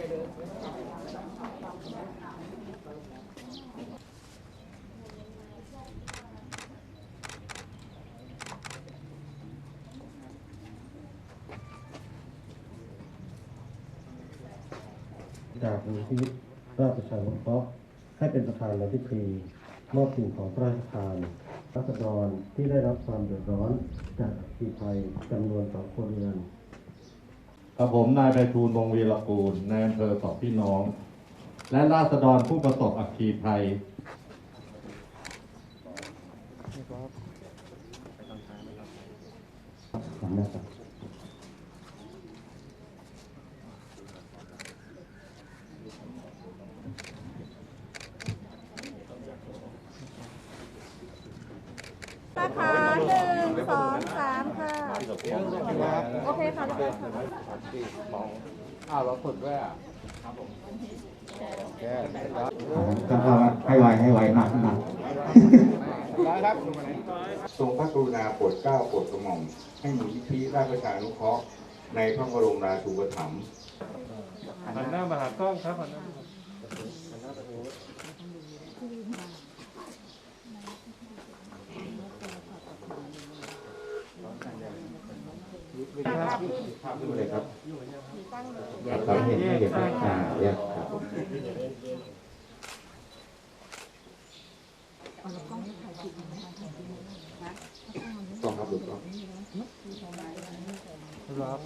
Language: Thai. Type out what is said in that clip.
จากมูลที่ราชประชานุเคราะห์ให้เป็นประธานในพิธีมอบสิ่งของพระราชทานรัษฎรที่ได้รับความเดือดร้อนจากอีภัยจำนวนสองครัวเรือน กับผมนายไพฑูรย์วงศ์วีรกูลนายอำเภอสองพี่น้อง และราษฎรผู้ประสบอัคคีภัยรับนะคะหนึ่งสองส โอเคค่ะเรียบร้อยค่ะอ้าวเราฝึกด้วยอะก็เอาให้ไวให้ไวหนักหนักครับทรงพระกรุณาโปรดเกล้าโปรดกระหม่อมให้มูลนิธิราชประชานุเคราะห์ในพระบรมราชูปถัมภ์หันหน้ามาหากล้องครับหันหน้า ดูเลยครับเราเห็นให้เห็นว่าอ่าแยกครับผมต้องครับถูกต้องครับ